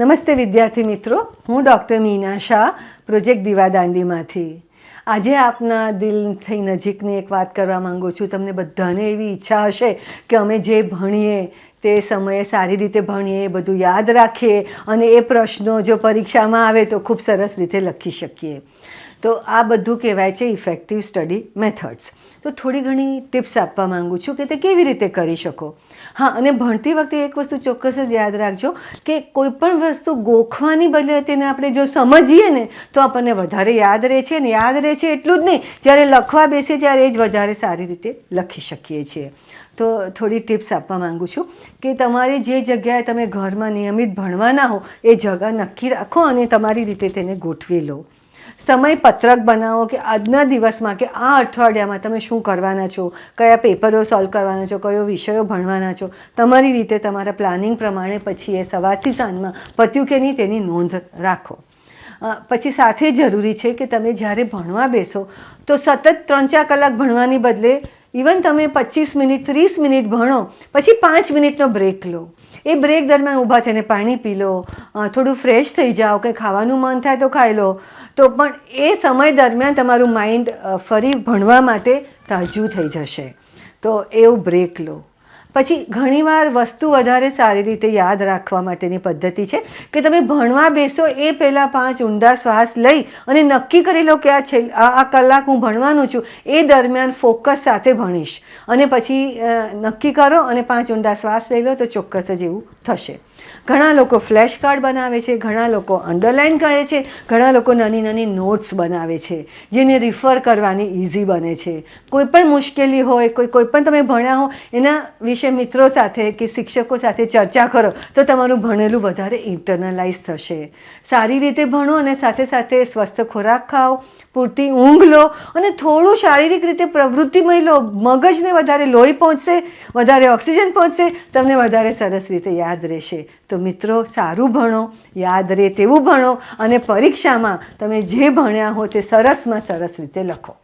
નમસ્તે વિદ્યાર્થી મિત્રો, હું ડૉક્ટર મીના શાહ, પ્રોજેક્ટ દીવાદાંડીમાંથી. આજે આપના દિલથી નજીકની એક વાત કરવા માંગુ છું. તમને બધાને એવી ઈચ્છા હશે કે અમે જે ભણીએ તે સમયે સારી રીતે ભણીએ, બધું યાદ રાખીએ અને એ પ્રશ્નો જો પરીક્ષામાં આવે તો ખૂબ સરસ રીતે લખી શકીએ. તો આ બધું કહેવાય છે ઇફેક્ટિવ સ્ટડી મેથડ્સ તો થોડી ઘણી ટિપ્સ આપવા માંગુ છું કે તે કેવી રીતે કરી શકો? હા, અને ભણતી વખતે એક વસ્તુ ચોક્કસ જ યાદ રાખજો કે કોઈ પણ વસ્તુ ગોખવાની બદલે તેને આપણે જો સમજીએ ને, તો આપણને વધારે યાદ રહે છે ને યાદ રહે છે એટલું જ નહીં. જ્યારે લખવા બેસીએ ત્યારે એ જ વધારે સારી રીતે લખી શકીએ છીએ. તો થોડી ટિપ્સ આપવા માંગુ છું. કે તમારે જે જગ્યાએ તમે ઘરમાં નિયમિત ભણવાના હો, એ જગા નક્કી રાખો અને તમારી રીતે તેને ગોઠવી લો. સમય પત્રક બનાવો કે આજના દિવસમાં કે આ અઠવાડિયામાં તમે શું કરવાના છો, કયા પેપરો સોલ્વ કરવાના છો, કયો વિષયો ભણવાના છો, તમારી રીતે તમારા પ્લાનિંગ પ્રમાણે પછી એ સવારથી સાંજમાં પત્યું કે નહીં તેની નોંધ રાખો. પછી સાથે જરૂરી છે કે તમે જ્યારે ભણવા બેસો, તો સતત ત્રણ ચાર કલાક ભણવાની બદલે ઇવન તમે પચીસ મિનિટ, ત્રીસ મિનિટ ભણો, પછી પાંચ મિનિટનો બ્રેક લો. એ બ્રેક દરમિયાન ઊભા થઈને પાણી પી લો થોડું ફ્રેશ થઈ જાઓ, કંઈ ખાવાનું મન થાય તો ખાઈ લો. તો પણ એ સમય દરમિયાન તમારું માઇન્ડ ફરી ભણવા માટે તાજું થઈ જશે. તો એવું બ્રેક લો. પછી ઘણીવાર વસ્તુ વધારે સારી રીતે યાદ રાખવા માટેની પદ્ધતિ છે કે તમે ભણવા બેસો એ પહેલાં પાંચ ઊંડા શ્વાસ લઈ અને નક્કી કરી લો કે આ છે આ કલાક હું ભણવાનું છું, એ દરમિયાન ફોકસ સાથે ભણીશ. અને પછી નક્કી કરો અને પાંચ ઊંડા શ્વાસ લઈ લો તો ચોક્કસ જ એવું થશે. ઘણા લોકો ફ્લેશ કાર્ડ બનાવે છે, ઘણા લોકો અંડરલાઇન કરે છે, ઘણા લોકો નાની નાની નોટ્સ બનાવે છે, જેને રિફર કરવાની ઇઝી બને છે. કોઈ પણ મુશ્કેલી હોય, કોઈ કોઈ પણ તમે ભણ્યા હો, એના વિશે મિત્રો સાથે કે શિક્ષકો સાથે ચર્ચા કરો, તો તમારું ભણેલું વધારે ઇન્ટરનલાઇઝ થશે. સારી રીતે ભણો અને સાથે સાથે સ્વસ્થ ખોરાક ખાઓ, પૂરતી ઊંઘ લો અને થોડું શારીરિક રીતે પ્રવૃત્તિમય લો. મગજને વધારે લોહી પહોંચશે, વધારે ઓક્સિજન પહોંચશે, તમને વધારે સરસ રીતે યાદ રહેશે. તો મિત્રો, સારું ભણો, યાદ રહે તેવું ભણો અને પરીક્ષામાં તમે જે ભણ્યા હો તે સરસમાં સરસ રીતે લખો.